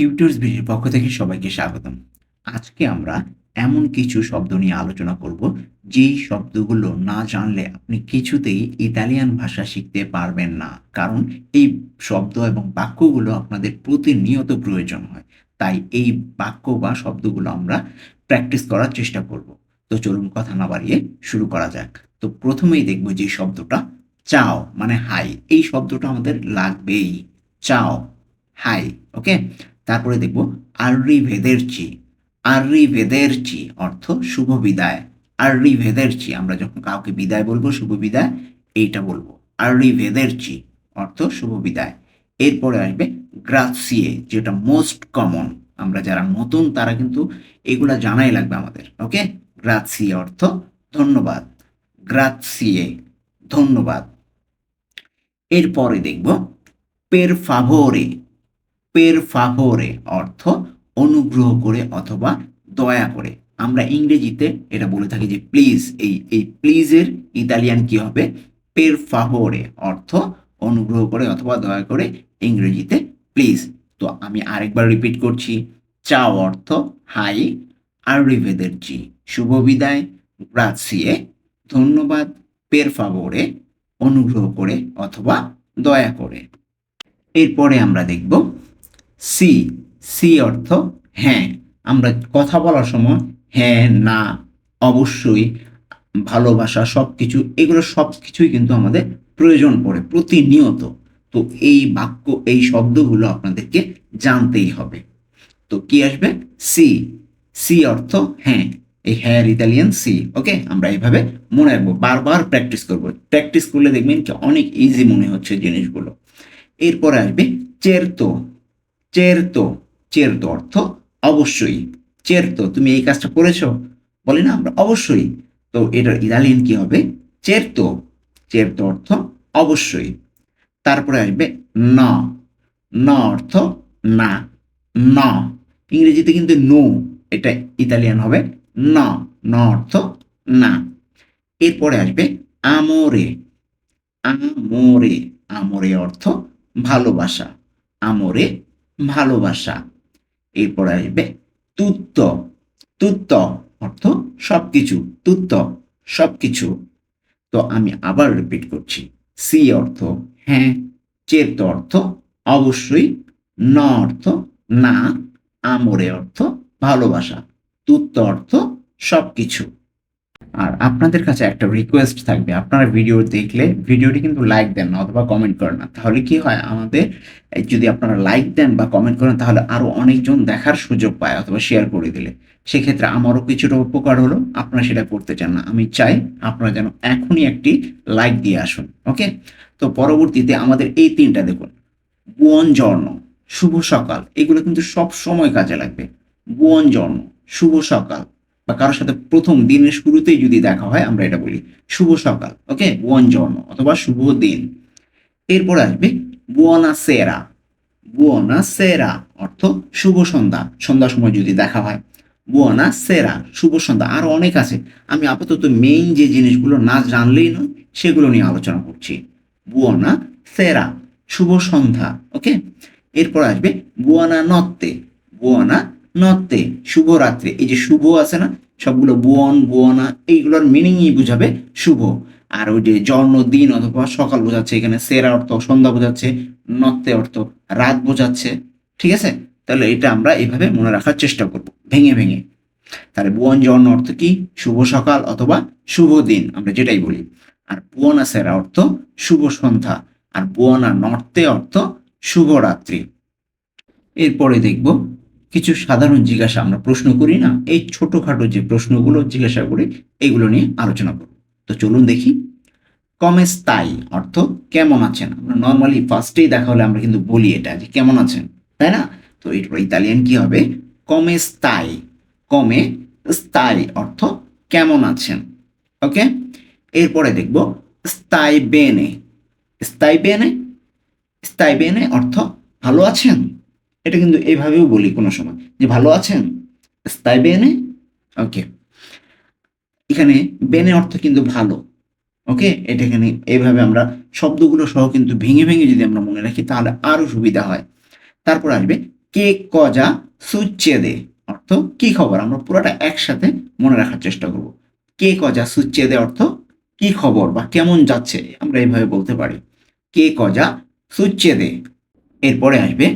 Tutors ভিডিওর পক্ষ থেকে সবাইকে স্বাগতম। আজকে আমরা এমন কিছু শব্দ নিয়ে আলোচনা করব, যেই শব্দগুলো না জানলে আপনি কিছুতেই ইতালিয়ান ভাষা শিখতে পারবেন না। কারণ এই শব্দ এবং বাক্যগুলো আপনাদের প্রতিনিয়ত প্রয়োজন হয়। তাই এই বাক্য বা শব্দগুলো আমরা প্র্যাকটিস করার চেষ্টা করব। তো চলুন কথা না বাড়িয়ে শুরু করা যাক। তো প্রথমেই দেখব যে শব্দটা চাও মানে হাই। এই শব্দটা আমাদের লাগবেই। চাও, হাই, ওকে? তারপরে দেখব আর্রি ভেদেরচি আর্রি ভেদেরচি অর্থ শুভ বিদায়। আর্রি ভেদেরচি আমরা যখন কাউকে বিদায় বলব, শুভ বিদায়, এইটা বলব। আর্রি ভেদেরচি অর্থ শুভ বিদায়। এরপরে আসবে গ্রাসিয়ে, যেটা মোস্ট কমন। আমরা যারা নতুন, তারা কিন্তু এগুলা জানাই লাগবে আমাদের। ওকে? গ্রাসিয়ে অর্থ ধন্যবাদ। গ্রাসিয়ে, ধন্যবাদ। এরপরে দেখব পের ফাভোরে পের ফাভোরে অর্থ অনুগ্রহ করে অথবা দয়া করে। আমরা ইংরেজিতে এটা বলে থাকি যে প্লিজ এই এই প্লিজের ইতালিয়ান কি হবে? পের ফাভোরে অর্থ অনুগ্রহ করে অথবা দয়া করে ইংরেজিতে প্লিজ তো আমি আরেকবার রিপিট করছি। চাও অর্থ, হাই আরিভেদেরচি শুভ বিদায় গ্রাসিয়ে ধন্যবাদ, পের ফাভোরে অনুগ্রহ করে অথবা দয়া করে। এরপরে আমরা দেখব সি সি অর্থ হ্যাঁ। আমরা কথা বলার সময় হ্যাঁ না, অবশ্যই, ভালোবাসা সব কিছু এগুলো সব কিছুই কিন্তু আমাদের প্রয়োজন পড়ে, প্রতিনিয়ত। তো এই বাক্য, এই শব্দগুলো আপনাদেরকে জানতেই হবে। তো কি আসবে? সি সি অর্থ হ্যাঁ এই হ্যার ইতালিয়ান সি, ওকে? আমরা এইভাবে মনে রাখব, বারবার প্র্যাকটিস করব। প্র্যাকটিস করলে দেখবেন কি অনেক ইজি মনে হচ্ছে জিনিসগুলো। এরপরে আসবে, চেরতো। চেরতো। চেরতো অর্থ অবশ্যই। চেরতো, তুমি এই কাজটা করেছ? বলি না, আমরা অবশ্যই। তো এটার ইতালিয়ান কি হবে? চেরতো। চেরতো অর্থ অবশ্যই। তারপরে আসবে ন। ন অর্থ না। ন। ইংরেজিতে কিন্তু নো এটা ইতালিয়ান হবে ন। ন অর্থ না। এরপরে আসবে আমরে আমরে আমরে অর্থ ভালোবাসা। আমরে ভালোবাসা। এরপর আসবে তুত্ত। তুত্ত অর্থ সব সবকিছু, তুত্ত সবকিছু। তো আমি আবার রিপিট করছি। সি অর্থ হ্যাঁ চেত অর্থ অবশ্যই, ন অর্থ না, আমরে অর্থ ভালোবাসা, তুত্ত অর্থ সবকিছু। আর আপনাদের কাছে একটা রিকোয়েস্ট থাকবে। আপনারা ভিডিও দেখলে ভিডিওটি কিন্তু লাইক দেন না অথবা কমেন্ট করেন না। তাহলে কি হয়? আমাদের যদি আপনারা লাইক দেন বা কমেন্ট করেন, তাহলে আরও অনেকজন দেখার সুযোগ পায় অথবা শেয়ার করে দিলে। সেক্ষেত্রে আমারও কিছুটা উপকার হলো, আপনারা সেটা করতে চান না। আমি চাই আপনারা যেন এখনই একটি লাইক দিয়ে আসুন ওকে তো পরবর্তীতে আমাদের এই তিনটা দেখুন। বুয়ন জর্ণ শুভ সকাল। এগুলো কিন্তু সব সময় কাজে লাগবে। বুয়ন জর্ণ শুভ সকাল। বা কারোর সাথে প্রথম দিনের শুরুতেই যদি দেখা হয়, আমরা এটা বলি শুভ সকাল, ওকে? বুয়ন জর্ণ অথবা শুভ দিন। এরপর আসবে বুয়না সেরা। বুয়না সেরা অর্থ শুভ সন্ধ্যা। সন্ধ্যার সময় যদি দেখা হয়, বুয়না সেরা, শুভ সন্ধ্যা। আরও অনেক আছে। আমি আপাতত মেইন যে জিনিসগুলো না জানলেই নয়, সেগুলো নিয়ে আলোচনা করছি। বুয়না সেরা, শুভ সন্ধ্যা, ওকে? এরপর আসবে বুয়ানা নত্তে। বুয়ানা নত্তে শুভরাত্রি। এই যে শুভ আছে না, সবগুলো বুয়ন, বুয়না, এইগুলোর মিনিংই বুঝাবে শুভ। আর ওই যে জন্মদিন অথবা সকাল বোঝাচ্ছে, এখানে সেরা অর্থ, সন্ধ্যা বোঝাচ্ছে নত্তে অর্থ, রাত বোঝাচ্ছে। ঠিক আছে? তাহলে এটা আমরা এইভাবে মনে রাখার চেষ্টা করব, ভেঙে ভেঙে। তাহলে বুয়ন, জন্ম অর্থ কি? শুভ সকাল অথবা শুভ দিন, আমরা যেটাই বলি। আর বুয়না সেরা অর্থ শুভ সন্ধ্যা, আর বুয়না নর্তে অর্থ শুভরাত্রি। এরপরে দেখব কিছু সাধারণ জিজ্ঞাসা আমরা প্রশ্ন করি না, এই ছোটখাটো যে প্রশ্নগুলো জিজ্ঞাসা করি, এগুলো নিয়ে আলোচনা করব। তো চলুন দেখি। কমেস তাই অর্থ কেমন আছেন? আমরা নর্মালি ফার্স্টেই দেখা হলে আমরা কিন্তু বলি এটা যে কেমন আছেন, তাই না? তো এরপর ইতালিয়ান কি হবে? কমেস তাই কমে স্তাই অর্থ কেমন আছেন? ওকে এরপরে দেখব স্তাই বেনে স্তাই বেনে স্তাই বেনে অর্থ ভালো আছেন? এটা কিন্তু এইভাবেও বলি কোনো সময় যে ভালো আছেন? স্তাই বেনে? ওকে এখানে বেনে অর্থ কিন্তু ভালো। ওকে এটা এখানে এইভাবে আমরা শব্দগুলো সহ কিন্তু ভেঙে ভেঙে যদি আমরা মনে রাখি তাহলে আরও সুবিধা হয়। তারপর আসবে কে কজা সুচ্ছেদে অর্থ কি খবর? আমরা পুরোটা একসাথে মনে রাখার চেষ্টা করব। কে কজা সুচ্ছেদে অর্থ কি খবর বা কেমন যাচ্ছে? আমরা এইভাবে বলতে পারি। কে কজা সুচ্ছেদে এরপরে আসবে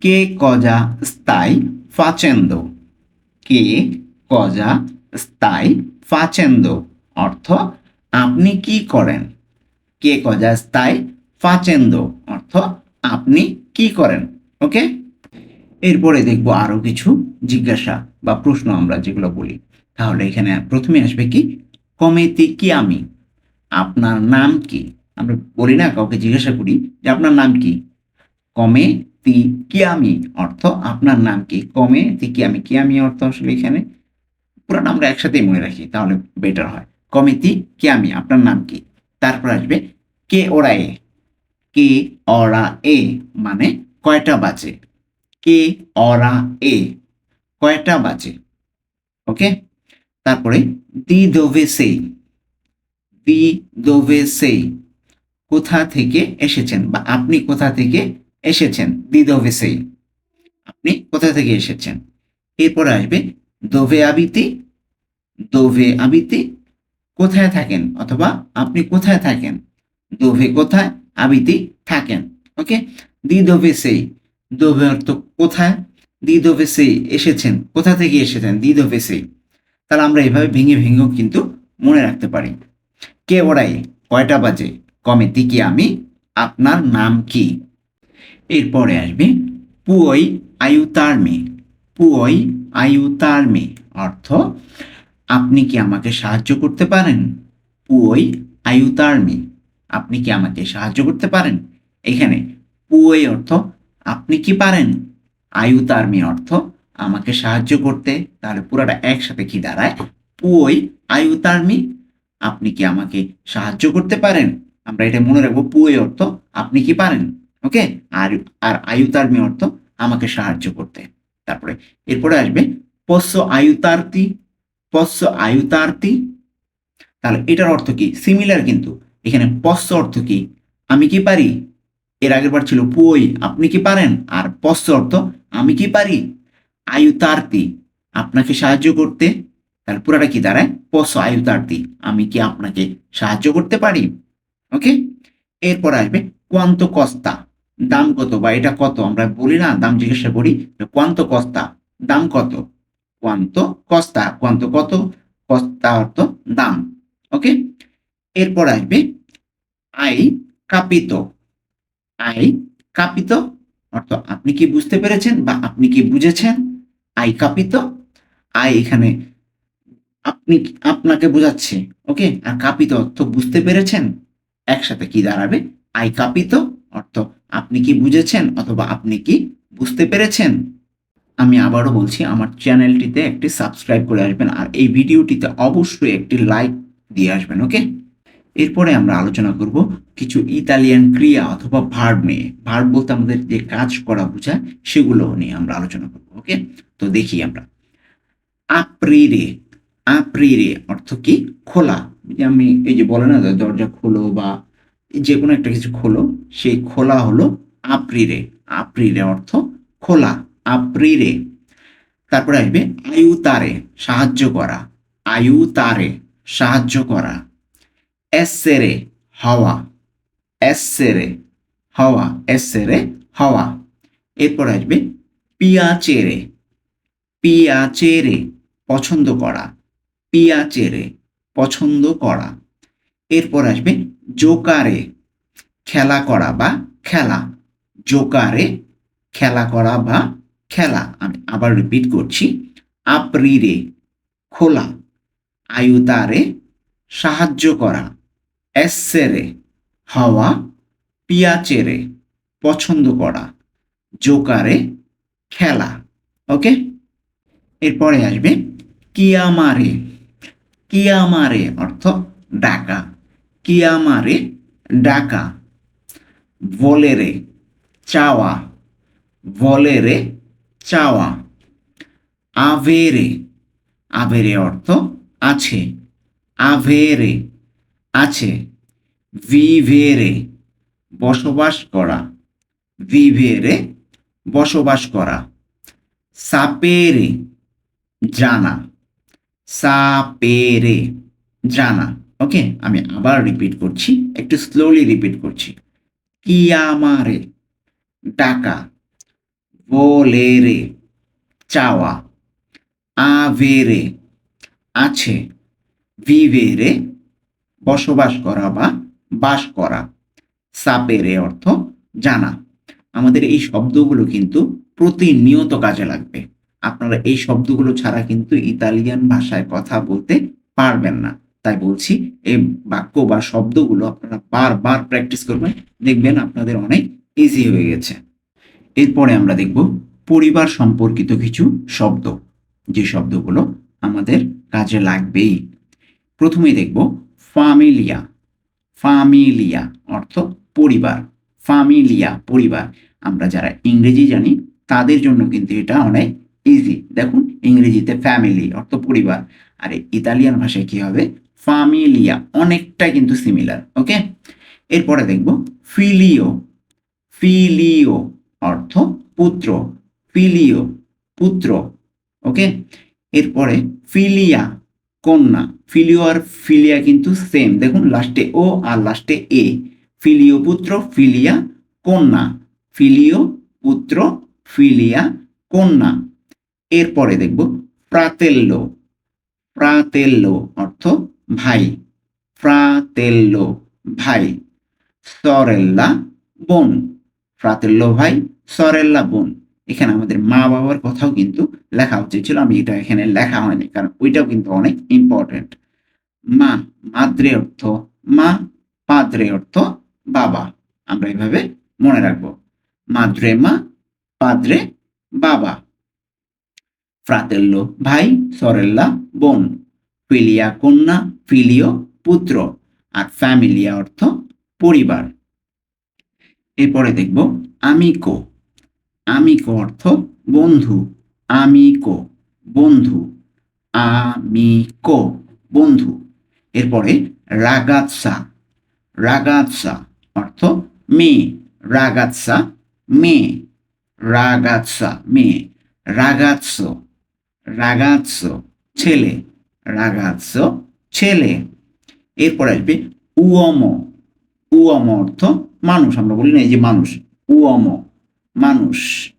কে কজা স্থায়ী ফাচেন্দ? কে কজা স্থায়ী ফাচেন্দ? অর্থ, আপনি কি করেন? কে কজা স্থায়ী ফাচেন্দ? অর্থ, আপনি কি করেন? ওকে এরপরে দেখব আরও কিছু জিজ্ঞাসা বা প্রশ্ন আমরা যেগুলো বলি। তাহলে এখানে প্রথমে আসবে কি? কমেতি কি আমি? আপনার নাম কি? আমরা বলি না, কাউকে জিজ্ঞাসা করি যে আপনার নাম কি? কমে তি কি আমি অর্থ আপনার নাম কি? কমে তি কি আমি কি আমি অর্থ আসলে এখানে। পুরোটা আমরা একসাথেই মনে রাখি, তাহলে বেটার হয়। কমিতি কি আমি আপনার নাম কি? তারপর আসবে কে ওরা এ কে অরা এ মানে কয়টা বাজে? কে অরা এ কয়টা বাজে? ওকে? তারপরে দি দোভে সেই, দি দোভে সেই, কোথা থেকে এসেছেন বা আপনি কোথা থেকে এসেছেন, দি দোভে আপনি কোথা থেকে এসেছেন? এরপরে আসবে দোভে আবিতি দোভে আবিতি কোথায় থাকেন? অথবা আপনি কোথায় থাকেন? দোভে কোথায় আবিতি থাকেন। ওকে? দি দোভে সেই দোভে অর্থ কোথায়? দি দোভে এসেছেন। কোথা থেকে এসেছেন? দি দোভে তাহলে আমরা এভাবে ভেঙে ভেঙেও কিন্তু মনে রাখতে পারি। কে ওরাই? কয়টা বাজে? কমেতি কি আমি? আপনার নাম কি? এরপরে আসবে পুয়ই আয়ুতার্মে। পুয়ই আয়ুতার্মে অর্থ আপনি কি আমাকে সাহায্য করতে পারেন? পুয়ই আয়ুতার্মে। আপনি কি আমাকে সাহায্য করতে পারেন? এখানে পুয়ই অর্থ আপনি কি পারেন? আয়ুতার্মি অর্থ আমাকে সাহায্য করতে। তাহলে পুরাটা একসাথে কি দাঁড়ায়? পুয়ই আয়ুতার্মি। আপনি কি আমাকে সাহায্য করতে পারেন? আমরা এটা মনে রাখব পুয়ই অর্থ আপনি কি পারেন? ওকে আর আর আয়ুতার্মি অর্থ আমাকে সাহায্য করতে। তারপরে, এরপরে আসবে পশ্য আয়ুতার্তি পশ্য আয়ুতার্তি। তাহলে এটার অর্থ কি? সিমিলার কিন্তু। এখানে পশ্য অর্থ কি? আমি কি পারি? এর আগের বার ছিল পুই, আপনি কি পারেন? আর পশ্চ অর্থ, আমি কি পারি? আয়ুতার্তি, আপনাকে সাহায্য করতে। তাহলে পুরাটা কি দাঁড়ায়? পশ্চ আয়ুতার্তি, আমি কি আপনাকে সাহায্য করতে পারি? ওকে এরপর আসবে কোয়ান্ত কস্তা। দাম কত বা এটা কত? আমরা বলি না, দাম জিজ্ঞাসা করি কোয়ান্ত কস্তা দাম কত? কোয়ান্ত কস্তা কোয়ান্ত কত? কস্তা অর্থ দাম। ওকে এরপর আসবে আই কাপিত আই কাপিত অর্থ আপনি কি বুঝতে পেরেছেন বা আপনি কি বুঝেছেন? আই কাপিত আই এখানে আপনি, আপনাকে বোঝাচ্ছে। ওকে আর কাপিত অর্থ বুঝতে পেরেছেন? একসাথে কি দাঁড়াবে? আই কাপিত অর্থ আপনি কি বুঝেছেন অথবা আপনি কি বুঝতে পেরেছেন? আমি আবারও বলছি, আমার চ্যানেলটিতে একটি সাবস্ক্রাইব করে আসবেন আর এই ভিডিওটিতে অবশ্যই একটি লাইক দিয়ে আসবেন, ওকে? এরপরে আমরা আলোচনা করব কিছু ইতালিয়ান ক্রিয়া অথবা ভার্ব নিয়ে। ভার্ব বলতে আমাদের যে কাজ করা বোঝায়, সেগুলো নিয়ে আমরা আলোচনা করব, ওকে? তো দেখি আমরা। আপ্রিরে আপ্রিরে অর্থ কি? খোলা। আমি, এই যে বলে না, দরজা খোলো বা যে কোনো একটা কিছু খোলো, সেই খোলা হলো আপ্রিরে। আপ্রিরে অর্থ খোলা, আপ্রিরে। তারপরে আসবে আয়ু তারে সাহায্য করা। আয়ু তারে সাহায্য করা। এসেরে হাওয়া। এসেরে হাওয়া। এসেরে হাওয়া। এরপর আসবে পিয়াচেরে। পিয়াচেরে, পছন্দ করা। পিয়াচেরে, পছন্দ করা। এরপর আসবে জোকারে খেলা করা বা খেলা। জোকারে খেলা করা বা খেলা। আমি আবার রিপিট করছি। আপ্রিরে খোলা। আয়ুতারে সাহায্য করা। এসেরে হাওয়া। পিয়াচেরে পছন্দ করা। জোকারে খেলা। ওকে? এরপরে আসবে কিয়ামারে। কিয়ামারে অর্থ ডাকা। কিয়ামারে ডাকা, ভলেরে চাওয়া ভলেরে চাওয়া। আভেরে আভেরে অর্থ আছে, আভেরে আছে। ভিভেরে, বসবাস করা, ভিভেরে বসবাস করা। সাপেরে, জানা সাপেরে, জানা। ওকে আমি আবার রিপিট করছি, একটু স্লোলি রিপিট করছি। কিয়ামারে, ডাকা, ভোলেরে, চাওয়া, আভেরে, আছে, ভিভেরে, বসবাস করা বা বাস করা, সাপেরে অর্থ জানা। আমাদের এই শব্দগুলো কিন্তু প্রতিনিয়ত কাজে লাগবে। আপনারা এই শব্দগুলো ছাড়া কিন্তু ইতালিয়ান ভাষায় কথা বলতে পারবেন না। তাই বলছি, এই বাক্য বা শব্দগুলো আপনারা বারবার প্র্যাকটিস করবেন, দেখবেন আপনাদের অনেক ইজি হয়ে গেছে। এরপরে আমরা দেখব পরিবার সম্পর্কিত কিছু শব্দ। যে শব্দগুলো আমাদের কাজে লাগবেই। প্রথমেই দেখব ফামিলিয়া ফামিলিয়া অর্থ পরিবার। ফামিলিয়া পরিবার। আমরা যারা ইংরেজি জানি, তাদের জন্য কিন্তু এটা অনেক ইজি দেখুন, ইংরেজিতে ফ্যামিলি অর্থ পরিবার। আর, ইতালিয়ান ভাষায় কি হবে? ফামিলিয়া অনেকটা কিন্তু সিমিলার ওকে এরপরে দেখব ফিলিও ফিলিও অর্থ পুত্র ফিলিও পুত্র ওকে এরপরে ফিলিয়া কন্যা ফিলিও আর ফিলিয়া কিন্তু সেম দেখুন লাস্টে ও আর লাস্টে এ ফিলিও পুত্র ফিলিয়া কন্যা ফিলিও পুত্র ফিলিয়া কন্যা। এরপরে দেখব ফ্রাতেল্লো ফ্রাতেল্লো অর্থ ভাই। ফ্রাতেল্লো ভাই, সরেল্লা বোন। ফ্রাতেল্লো ভাই, সরেল্লা বোন। এখানে আমাদের মা বাবার কথাও কিন্তু লেখা উচিত ছিল, আমি এটা এখানে লেখা হয়নি, কারণ ওইটাও কিন্তু অনেক ইম্পর্টেন্ট মা, মাদ্রে অর্থ, মা, পাদ্রে অর্থ, বাবা। আমরা এভাবে মনে রাখব। মাদ্রে মা, পাদ্রে বাবা। ফ্রাতেল্লো ভাই, সরেল্লা বোন। ফিলিয়া কন্যা ফিলিও পুত্র আর ফ্যামিলিয়া অর্থ পরিবার। এরপরে দেখব আমিকো। আমিকো অর্থ বন্ধু। আমিকো বন্ধু। আমিকো, বন্ধু। এরপরে রাগাৎসা। রাগাৎসা অর্থ মেয়ে। রাগাৎসা মেয়ে। রাগাৎসা মেয়ে। রাগাৎস। রাগাৎস ছেলে। রাগাৎস ছেলে। এরপর আসবে উয়ম উয়ম অর্থ মানুষ, আমরা বলি না, এই যে মানুষ। উয়ম মানুষ।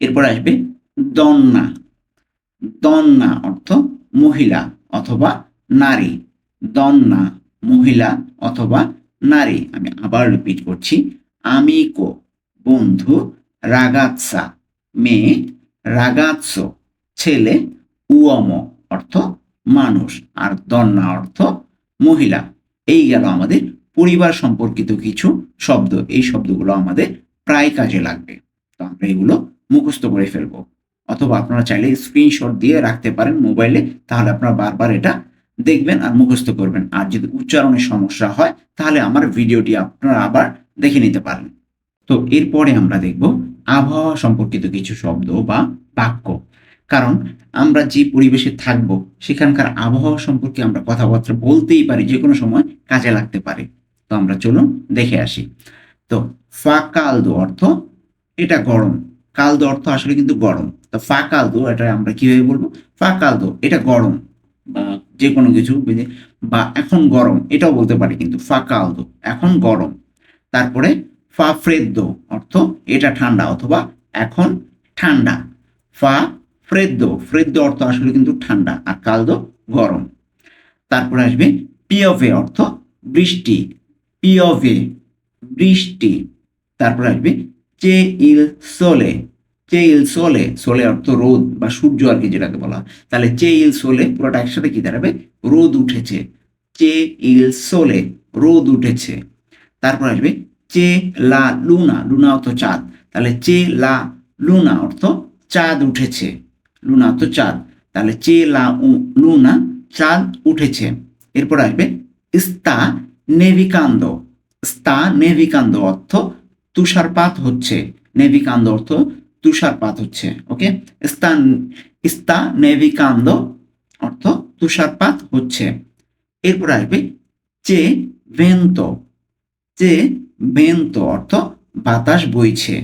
এরপর আসবে দন্না। দন্না অর্থ মহিলা অথবা নারী। দন্না, মহিলা অথবা নারী। আমি আবার রিপিট করছি। আমিকো, বন্ধু রাগাৎসা মেয়ে রাগাৎস ছেলে উয়ম অর্থ মানুষ, আর দন্না অর্থ মহিলা। এই গেল আমাদের পরিবার সম্পর্কিত কিছু শব্দ। এই শব্দগুলো আমাদের প্রায় কাজে লাগবে। তো আমরা এগুলো মুখস্থ করে ফেলব। অথবা আপনারা চাইলে স্ক্রিনশট দিয়ে রাখতে পারেন মোবাইলে, তাহলে আপনারা বারবার এটা দেখবেন আর মুখস্থ করবেন। আর যদি উচ্চারণের সমস্যা হয়, তাহলে আমার ভিডিওটি আপনারা আবার দেখে নিতে পারেন। তো এরপরে আমরা দেখব আবহাওয়া সম্পর্কিত কিছু শব্দ বা বাক্য। কারণ আমরা যে পরিবেশে থাকব, সেখানকার আবহাওয়া সম্পর্কে আমরা কথাবার্তা বলতেই পারি যে কোনো সময় কাজে লাগতে পারে। তো আমরা চলুন দেখে আসি। তো ফা কালদো অর্থ এটা গরম। কালদো অর্থ আসলে কিন্তু গরম। তো ফা কালদো এটা আমরা কীভাবে বলব? ফা কালদো এটা গরম বা যে কোনো কিছু বা এখন গরম, এটাও বলতে পারি কিন্তু ফা কালদো এখন গরম। তারপরে ফা ফ্রেদ্দো অর্থ এটা ঠান্ডা অথবা এখন ঠান্ডা। ফা ফ্রেদ্দো ফ্রেদ্দো অর্থ আসলে কিন্তু ঠান্ডা আর কালদো গরম। তারপরে আসবে পিওভে অর্থ বৃষ্টি, পিওভে বৃষ্টি। তারপরে আসবে চে ইল সোলে চে ইল সোলে সোলে অর্থ রোদ বা সূর্য আর কি যেটাকে বলা তাহলে চে ইল সোলে পুরোটা একসাথে কি দাঁড়াবে? রোদ উঠেছে। চে ইল সোলে রোদ উঠেছে। তারপর আসবে চে লা লুনা লুনা অর্থ চাঁদ। তাহলে চে লা লুনা অর্থ চাঁদ উঠেছে। লুনা অর্থ চাঁদ। তাহলে চে লা লুনা, চাঁদ উঠেছে। এরপর আসবে স্তা নেভিকান্দ স্তা নেভিকান্দ অর্থ তুষারপাত হচ্ছে। নেভিকান্দ অর্থ তুষারপাত হচ্ছে, ওকে? স্তা নেভিকান্দ অর্থ তুষারপাত হচ্ছে। এরপর আসবে চে ভেন্ত চে ভেন্ত অর্থ বাতাস বইছে।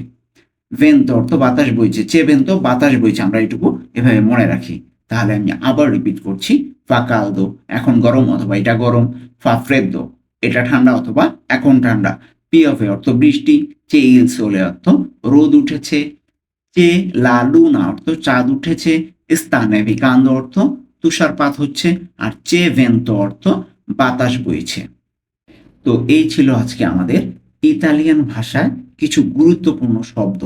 ভেন্তো অর্থ বাতাস বইছে। চে ভেন্তো বাতাস বইছে। আমরা এটুকু এভাবে মনে রাখি। তাহলে আমি আবার রিপিট করছি ফাকালদো এখন গরম অথবা এটা গরম, ফা ফ্রেদ্দো এটা ঠান্ডা অথবা এখন ঠান্ডা। পিওফে অর্থ বৃষ্টি, চে ইল সোলে অর্থ রোদ উঠেছে, চে লা না অর্থ চাঁদ উঠেছে, স্থানে ভিকান্দ অর্থ তুষারপাত হচ্ছে, আর চে ভেন্ত অর্থ বাতাস বইছে। তো এই ছিল আজকে আমাদের ইতালিয়ান ভাষায় কিছু গুরুত্বপূর্ণ শব্দ,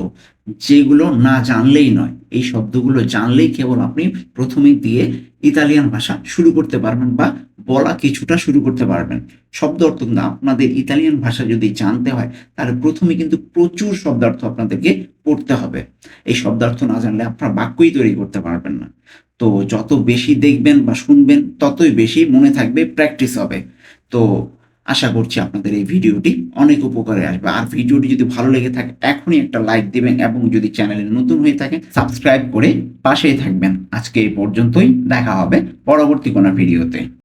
যেগুলো না জানলেই নয়। এই শব্দগুলো জানলেই কেবল আপনি প্রথমে দিয়ে ইতালিয়ান ভাষা শুরু করতে পারবেন বা বলা কিছুটা শুরু করতে পারবেন। শব্দ অর্থ কিন্তু আপনাদের ইতালিয়ান ভাষা যদি জানতে হয়, তাহলে প্রথমে কিন্তু প্রচুর শব্দার্থ আপনাদেরকে পড়তে হবে। এই শব্দার্থ না জানলে আপনারা বাক্যই তৈরি করতে পারবেন না। তো যত বেশি দেখবেন বা শুনবেন, ততই বেশি মনে থাকবে, প্র্যাকটিস হবে। তো আশা করছি আপনাদের এই ভিডিওটি অনেক উপকারে আসবে। আর ভিডিওটি যদি ভালো লেগে থাকে, এখনই একটা লাইক দেবেন এবং যদি চ্যানেলে নতুন হয়ে থাকে সাবস্ক্রাইব করে পাশেই থাকবেন। আজকে এই পর্যন্তই, দেখা হবে পরবর্তী কোনো ভিডিওতে।